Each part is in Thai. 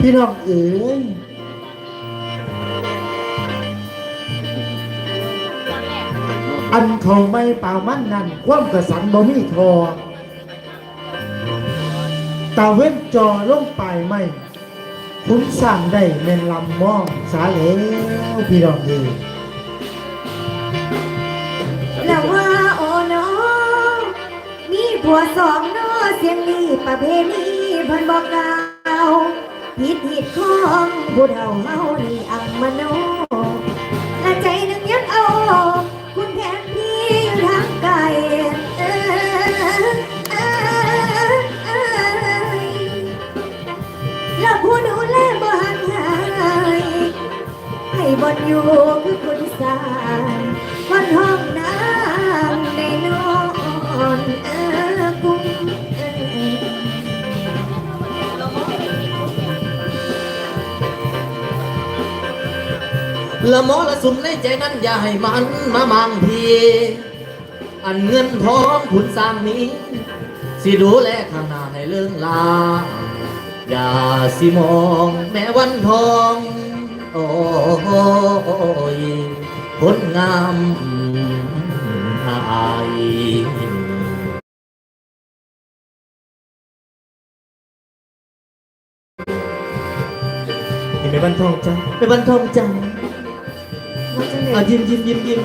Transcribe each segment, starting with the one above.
พี่น้องเอ๋ยอันเขาไม่เป่ามันนั่น ความกระสันบ่มีทอตาเว้นจอลงไปไม่คุณสั่งได้แม่นลำมองสาแล้วพี่น้องเอ๋ยแล้วว่าโอ้น้องมีผัวสองเนอเสียงนี้ประเพณีพิ่นบอกกล่า ผิดผิดของผู้เฒ่าเฮานี่อังมโน ละมอละสุมในใจนั้นอย่าให้มันมามังพีอันเงินทองขุนสร้างนี้ สิดูแลข้างหน้าให้เรื่องลา อย่าสิมองแม่วันทอง โอ้ยคนงามอายเห็นบันทองจังไปบันทองจัง เหนื่อเอายยิ้มยิ้มยิ้มยิ้ม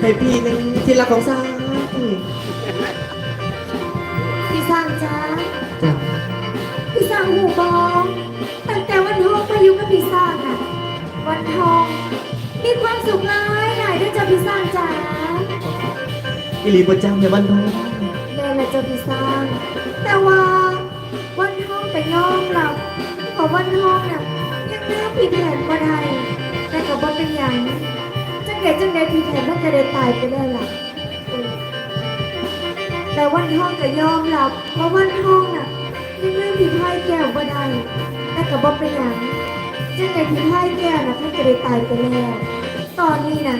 ให้พี่หนึ่งที่รักของสาวพี่สร้างจ้าจ้ะพี่สร้างหูบองตั้งแต่วันทองมาอยู่กับพี่สร้างอะวันทองมีความสุขหลายหลายด้วยจ้าพี่สร้างจ้าอิลีประจำในบันทองแม่ละจ้าพี่สร้าง แต่ว่าวันทองไปยอมรับเพราะวันทองน่ะยังเลือกพี่แผนมาได้ แต่กับว่าเป็นอย่างจังไดจังไดพี่แผนมันก็ได้ตายไปแล้วล่ะแต่วันทองก็ยอมรับเพราะวันทองน่ะยังเลือกพี่พายแก้วมาได้แต่กับว่าเป็นอย่างจังไดพี่พายแก้วน่ะเพิ่งจะได้ตายไปแล้วตอนนี้น่ะ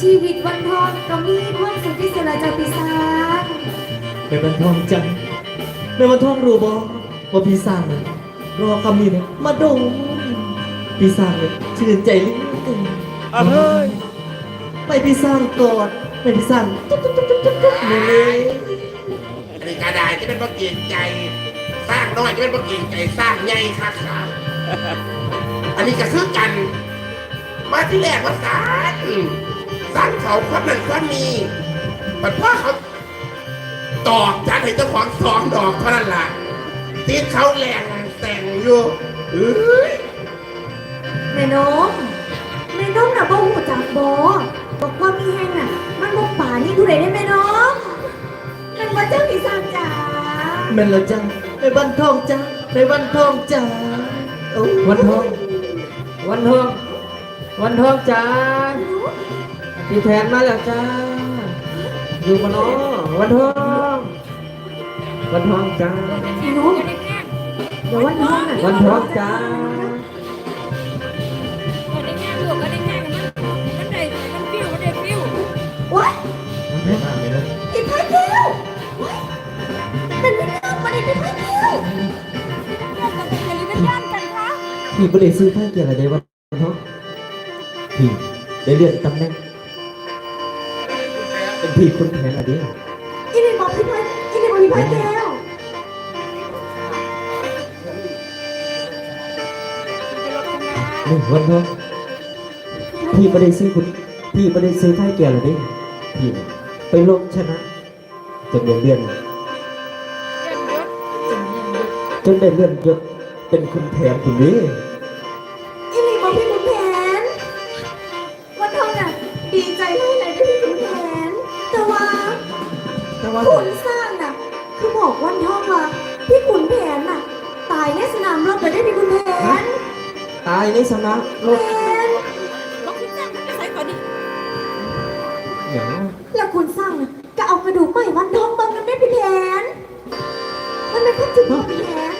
ชีวิตวันทองก็มีความสุขที่สุดแล้วจ้าพี่สางในบันทองจังในบันทองรู้บ่ว่าพี่สางน่ะรอคำนี้เนี่ยมาดน พี่สร้างเนี่ยชื่นใจเหลิ้นเกินเอาเฮ้ยไปพี่สร้างกอดไปพี่สร้างจุ๊บจุ๊บจุ๊บจุ๊บจุ๊บจุ๊บเลยอันนี้กระดาษจะเป็นบ่เกียงใจ สร้างน้อยจะเป็นบ่เกียงใจสร้างใหญ่ค่ะค่ะอันนี้ก็คือกัน มาที่แรกว่าสารสร้างเขาคนนั้นคนนี้มันพ่อเขาตอกจันให้เจ้าของสองดอกเท่านั้นล่ะตีเขาแรงแต่งอยู่เอ้ย แม่นมแม่นมน่ะบ่หูจักบ่บอกว่ามีแห้งน่ะ มันบ่ป่านี่ผู้ใดได้แม่นมมันว่าเจ้าพี่สร้างจ๋าแม่นแล้วจังในบันทองจังในบันทองจังโอ้วันทอง วันทอง วันทองจ้าพี่แทนมาแล้วจ้า อยู่มาเนาะวันทอง วันทองจ้าแม่นมเดี๋ยววันน้องน่ะวันทองจ้า พี่พายแก้วเราจะเป็นอะไรเป็นย่านกันคะพี่ไม่ได้ซื้อข้าวเกียร์อะไรวันทองพี่ได้เลื่อนตำแหน่งเป็นพี่คนแทนอะไรเดียวอีนี่บอกพี่พายอีนี่บอกพี่พายแก้วนี่วันทองพี่ไม่ได้ซื้อคุณพี่ไม่ได้ซื้อข้าวเกียร์อะไรเดียวพี่ไปลงชนะจนเดือนเดือน จนได้เลื่อนยศเป็นคุณแทนคุณนี้อีนี่บอกพี่ขุนแผนวันทองน่ะดีใจให้ไหนได้พี่ขุนแผน แต่ว่าแต่ว่าขุนสร้างน่ะคือบอกวันทองว่าพี่ขุนแผนน่ะ ตายในสนามรบไปได้พี่ขุนแผนตายในสนามรบแผนบอกคุณแจ้งมันจะใส่ก่อนดิอย่างแล้วขุนสร้างน่ะก็เอากระดูกใหม่วันทองเบั เป็นความจริงของพี่แผน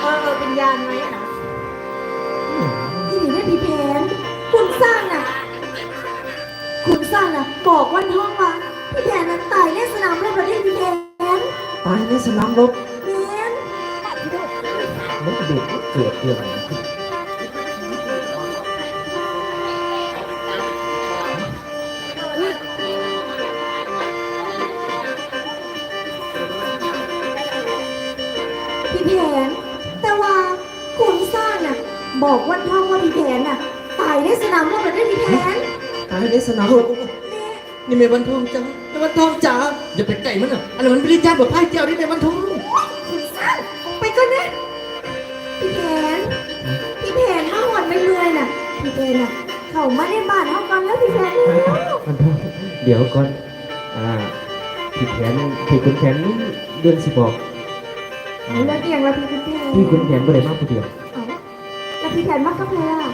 เออเป็นยานไหมอะนะที่นี่ได้พี่แผนขุนสร้างน่ะขุนสร้างน่ะบอกวันทองว่าพี่แผนนั้นตายในสนามรบประเทศพี่แผนตายในสนามรบแม่นมันเด็กมันเกิดเรื่องอะไรขึ้น พี่แผน แต่ว่าคุณสร้างน่ะบอกวันทองว่าพี่แผนน่ะตายในสนามรบประเทศพี่แผนตายในสนามรบนี่แม่วันทองจ้าแม่วันทองจ้าอย่าไปไก่มันอะอันนั้นมันบริจาคแบบไพ่เจ้านี่แม่วันทองคุณสร้างไปก่อนนะพี่แผนพี่แผนมาหอนไม่เมื่อยน่ะพี่แผนน่ะเข้ามาในบ้านเฮาก่อนแล้วพี่แผนเร็วมันพ่อเดี๋ยวก่อนอ่าพี่แผนพี่คุณแผนนี่เดือนสิบอกเอา แล้วเอียงแล้วพี่คุณแผนพี่คุณแผนบ่ได้มากผู้เดียวเอาแล้วพี่แผนมากับใครล่ะ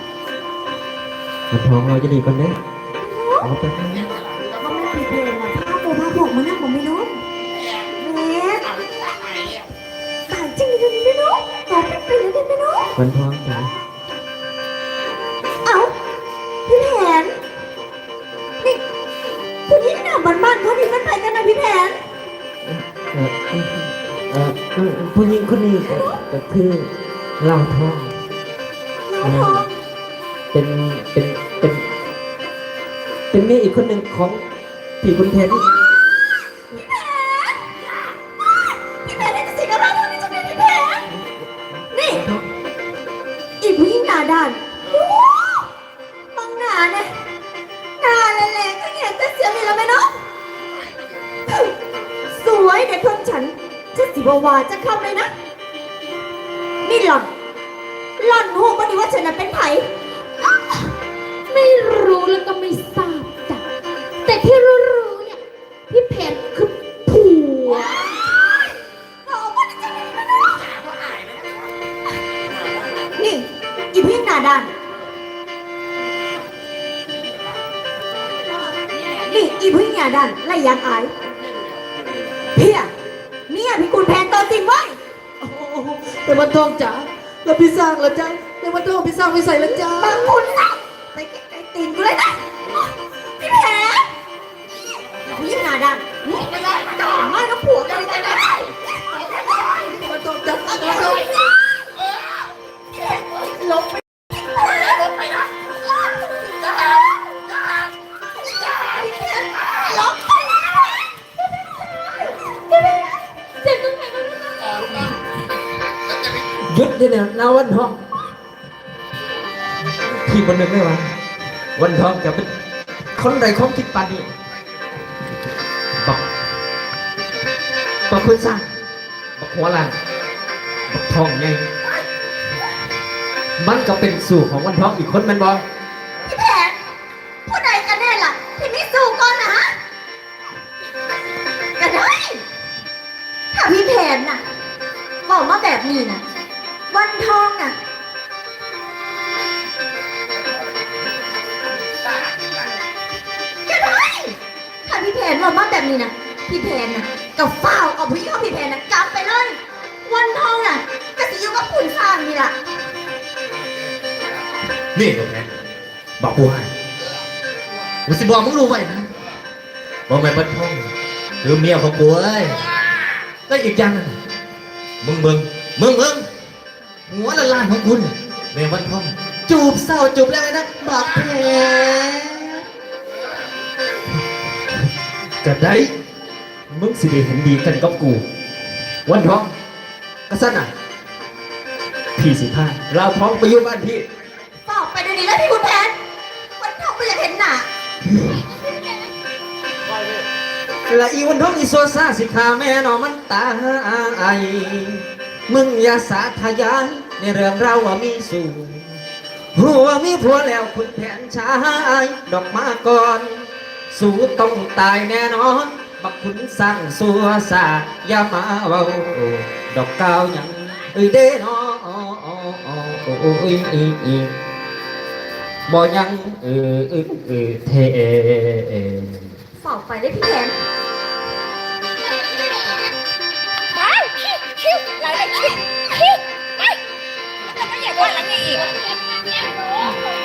มันทองเราจะดีกันเด้เอาไปให้เขาไม่ผิดเพลงอะผ้าโปผ้าผมมานั่งผมไม่น้องแม่ตายจริงเลยไม่น้องตายเป็นไปแล้วไม่น้องมันทองจ้าเอ้าพี่แผนนี่คุณยิ่งหนาบ้านบ้านเขาดีมันไปกันนะพี่แผน เออ เอ่อผู้หญิงคนนี้ก็ก็คือลาวทองเราทองเป็นเป็นเป็นเป็นเมียอีกคนหนึ่งของพี่คุณแทนพี่ ฉันสิบวาจะเข้าเลยนะ นี่หล่อนหล่อนหูมันดีว่าฉันน่ะเป็นไผไม่รู้แล้วก็ไม่ทราบจ้ะแต่ที่รู้ๆเนี่ยพี่แผนคือผัวบอกว่าจะเป็นไม่ได้นี่อีพี่หน้าด้านนี่อีพี่หน้าด้านไล่ยังอายเพีย เนี่ยพี่กุลแพนตัวจริงไว้ยโอ้โหแม่วันทองจ้าแล้วพี่สร้างแล้วจ้าแม่วันทองพี่สร้างไม่ใส่แล้วจ้าบางคุณนะไปไกลๆตีนกูเลยนะพี่แผลผู้หญิงหน้าดำนี่ไม่ได้มาด่ามาแล้วผัวกันเลยนะวันทองจ้าลบไป ยุดเลยเนี่ยนาวันทองพี่คนหนึ่งไม่ว่าวันทองจะเป็นคนใดของคิดปานนี้บอกบอกคุณสร้างบอกหัวหลานบอกทองไงมันก็เป็นสู่ของวันทองอีกคนแมันบอกพี่แผนผู้ใดกันแน่ล่ะที่ไม่สู้ก่อนนะฮะกันได้ถ้าพี่แผนน่ะบอกมาแบบนี้นะ วันทองน่ะก็ได้ถ้าพี่แผนบอกมาแบบนี้นะพี่แผนนะกับฝ้าเอาผู้หญิงของพี่แผนนะกลับไปเลย วันทองน่ะก็สิอยู่กับคุณสร้างนี่ล่ะนี่ตรงนี้บอกกูให้กูสิบอกมึงรู้ไว้นะบอกแม่วันทองหรือเมียของกูเอ้ยแล้วอีกอย่างมึงมึงมึงมึง หัวละลานของคุณแม่วันทองจูบเศร้าจูบแล้วไงนะบอกแผลจะได้มึงสิได้เห็นดีกันกับกู วันทองกระสันอะพี่สิท่าเราท้องไปอยู่บ้านพี่ตอบไปเดี๋ยวนี้แล้วพี่คุณแผนวันทองไม่อยากเห็นหน้าละอีวันทองอีโซซาสิขาแม่นอมันตาย มึงอย่าสาทยายในเรื่องเราว่ามีสูงหัวมีผัวแล้วคุณแผนชายดอกมาก่อน สู้ต้องตายแน่นอน บักคุณสร้างสัวสาอย่ามาเว้าดอกกาวยังเอ้ยเด้นอโอ้ยบ่ยังเออเออเออเทสอบไปเลยพี่แผน วคิ้วไหลไปคิ้วคิ้วไปแล้วก็อยากว่าหลังนี้อีก